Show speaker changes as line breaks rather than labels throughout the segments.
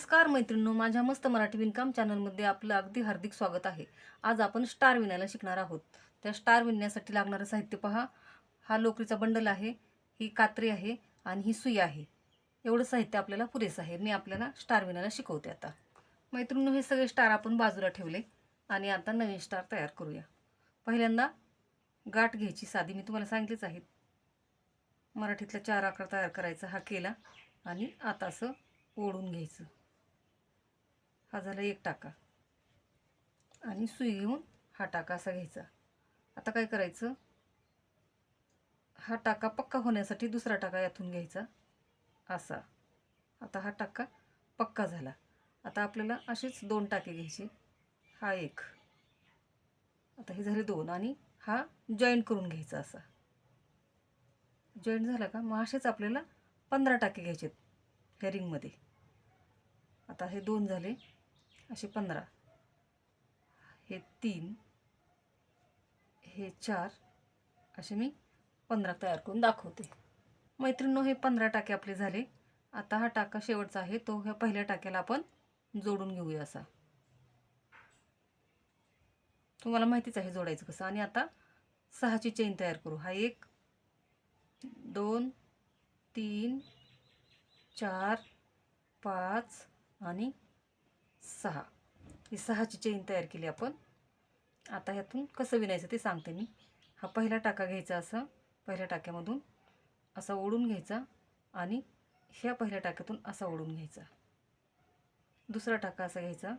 नमस्कार मैत्रिणींनो माझ्या मस्त मराठी विणकाम चॅनलमध्ये आपलं अगदी हार्दिक स्वागत आहे. आज आपण स्टार विणायला शिकणार आहोत. त्या स्टार विणण्यासाठी लागणारं साहित्य पहा. हा लोकरीचा बंडल आहे ही कात्री आहे आणि ही सुई आहे. एवढं साहित्य आपल्याला पुरेसं आहे. मी आपल्याला स्टार विणायला शिकवते आता. मैत्रिणींनो हे सगळे स्टार आपण बाजूला ठेवले आणि आता नवीन स्टार तयार करूया. पहिल्यांदा गाठ घ्यायची साधी. मी तुम्हाला सांगितलीच आहेत मराठीतला चार आकार तयार करायचा हा केला आणि आता असं ओढून घ्यायचं. हा झाला एक टाका. आणि सुई घेऊन हा टाका असा घ्यायचा. आता काय करायचं? हा टाका पक्का होण्यासाठी दुसरा टाका यातून घ्यायचा. असा. आता हा टाका पक्का झाला. आता आपल्याला असेच दोन टाके घ्यायचे. हा एक. आता हे झाले दोन आणि हा जॉईंट करून घ्यायचा असा. जॉईंट झाला का? मग असेच आपल्याला पंधरा टाके घ्यायचे ह्या रिंगमध्ये आता हे दोन झाले. असे पंधरा. हे तीन हे चार असे मी पंधरा तयार करून दाखवते. मैत्रिणो हे पंधरा टाके आपले झाले. आता हा टाका शेवटचा आहे. तो ह्या पहिल्या टाक्याला आपण जोडून घेऊया असा. तुम्हाला माहितीच आहे जोडायचं कसं. आणि आता सहाची चेन तयार करू. हा एक दोन तीन चार पाच आणि सहा. ही सहाची चेन तयार केली आपण. आता ह्यातून कसं विणायचं ते सांगते मी. हा पहिला टाका घ्यायचा असं पहिल्या टाक्यामधून असा ओढून घ्यायचा आणि ह्या पहिल्या टाक्यातून असा ओढून घ्यायचा. दुसरा टाका असा घ्यायचा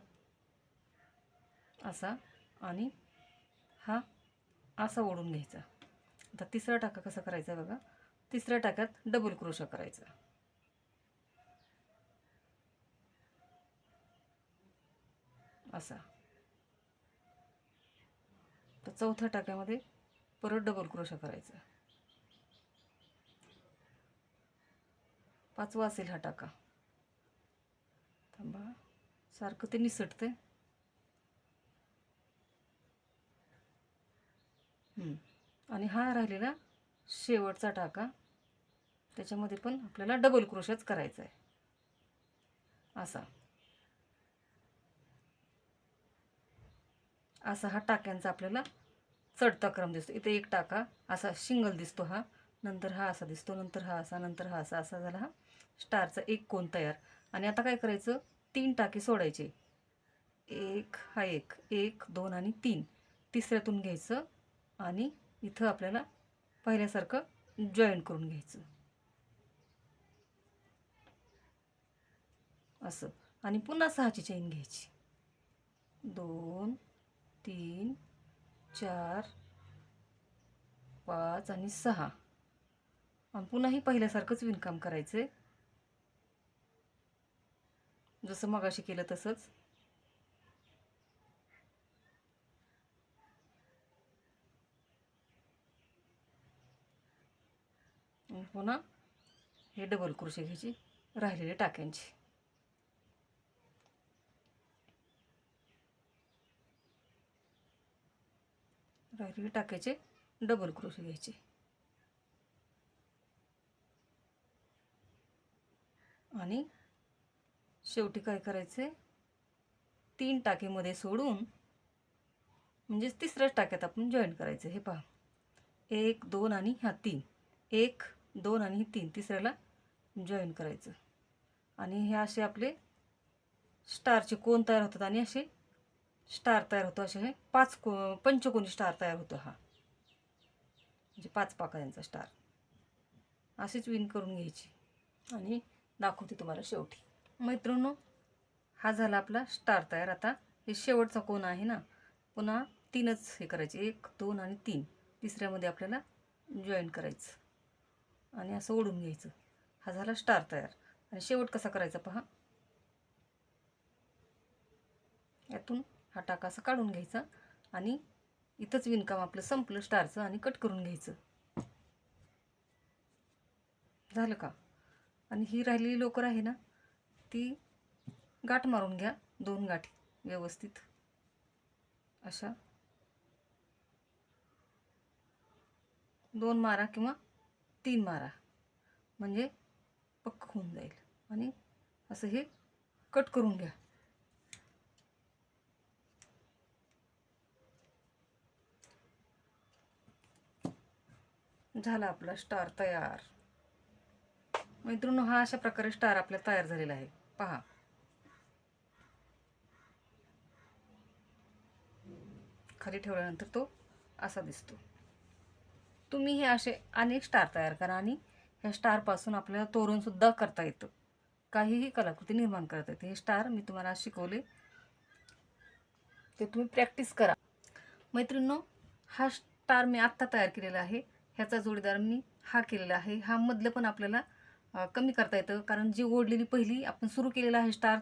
असा आणि हा असा ओढून घ्यायचा. आता तिसरा टाका कसा करायचा बघा. तिसऱ्या टाक्यात डबल क्रोशा करायचा. असा. तर चौथ्या टाक्यामध्ये परत डबल क्रोशा करायचा. पाचवा असेल हा टाका. थांबा. सारखं ते निसटते आणि हा राहिलेला शेवटचा टाका. त्याच्यामध्ये पण आपल्याला डबल क्रोशाच करायचा आहे असा. असा हा टाक्यांचा आपल्याला चढता क्रम दिसतो. इथे एक टाका असा शिंगल दिसतो हा. नंतर हा असा दिसतो नंतर हा असा नंतर हा असा असा झाला हा. स्टारचा एक कोण तयार. आणि आता काय करायचं? तीन टाके सोडायचे. एक हा एक एक दोन आणि तीन. तिसऱ्यातून घ्यायचं आणि इथं आपल्याला पहिल्यासारखं जॉईन करून घ्यायचं. असं. आणि पुन्हा सहाची चेन घ्यायची. दोन तीन चार पाच आणि सहा. आणि पुन्हाही पहिल्यासारखंच विणकाम करायचं आहे जसं मगाशी केलं तसंच. हो पुन्हा हे डबल क्रोशे घ्यायची. राहिलेले टाक्यांची. राहिलेले टाकायचे डबल क्रोशे घ्यायचे. आणि शेवटी काय करायचे तीन टाकेमध्ये सोडून म्हणजेच तिसऱ्याच टाक्यात आपण जॉईन करायचं हे पहा. एक दोन आणि ह्या तीन. एक दोन आणि तीन. तिसऱ्याला जॉईन करायचं. आणि हे असे आपले स्टारचे कोण तयार होतात आणि असे स्टार तयार होतो असे हे. पाच को पंचकोनी स्टार तयार होतो हा. म्हणजे पाच पाकळ्यांचा स्टार. अशीच विण करून घ्यायची. आणि दाखवते तुम्हाला शेवटी. मैत्रिणो हा झाला आपला स्टार तयार. आता हे शेवटचा कोण आहे ना पुन्हा तीनच हे करायचे. एक दोन आणि तीन. तिसऱ्यामध्ये आपल्याला जॉईन करायचं. आणि असं ओढून घ्यायचं. हा झाला स्टार तयार. आणि शेवट कसा करायचा पहा. यातून हा टाका असं काढून घ्यायचा आणि इथंच विणकाम आपलं संपलं स्टारचं आणि कट करून घ्यायचं. झालं का? आणि ही राहिलेली लोकर आहे ना ती गाठ मारून घ्या दोन गाठी व्यवस्थित. अशा. दोन मारा किंवा तीन मारा. म्हणजे पक्क होऊन जाईल. आणि असं हे कट करून घ्या. झाला आपला स्टार तयार. मैत्रिणू हा अशा प्रकारे स्टार आपला तयार झालेला आहे. पहा. खाली ठेवल्यानंतर तो असा दिसतो. तुम्ही हे असे अनेक स्टार तयार करा आणि ह्या स्टारपासून आपल्याला तोरणसुद्धा करता येतं. काहीही कलाकृती निर्माण करता येते. हे स्टार मी तुम्हाला शिकवले. ते तुम्ही प्रॅक्टिस करा. मैत्रिणींनो हा स्टार मी आत्ता तयार केलेला आहे. ह्याचा जोडीदार मी हा केलेला आहे. हा मधलं पण आपल्याला कमी करता येतं. कारण जी ओढलेली पहिली आपण सुरू केलेला आहे स्टार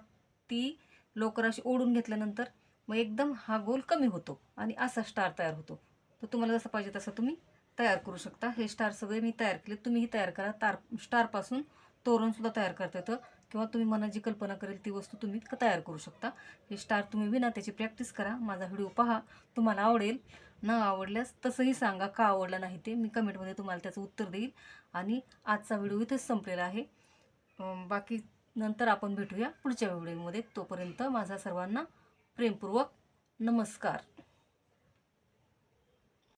ती लवकर अशी ओढून घेतल्यानंतर मग एकदम हा गोल कमी होतो आणि असा स्टार तयार होतो. तर तुम्हाला जसं पाहिजे तसं तुम्ही तयार करू शकता. हे स्टार सगळे मी तयार केले. तुम्हीही तयार करा. तार स्टारपासून तोरणसुद्धा तयार करता येतं. किंवा तुम्ही मनात जी कल्पना करेल ती वस्तू तुम्ही तयार करू शकता. हे स्टार तुम्ही विना त्याची प्रॅक्टिस करा. माझा व्हिडिओ पहा. तुम्हाला आवडेल. न आवडल्यास तसंही सांगा. का आवडला नाही ते मी कमेंटमध्ये तुम्हाला त्याचं उत्तर देईल. आणि आजचा व्हिडिओ इथेच संपलेला आहे. बाकी नंतर आपण भेटूया पुढच्या व्हिडिओमध्ये तोपर्यंत माझा सर्वांना प्रेमपूर्वक नमस्कार.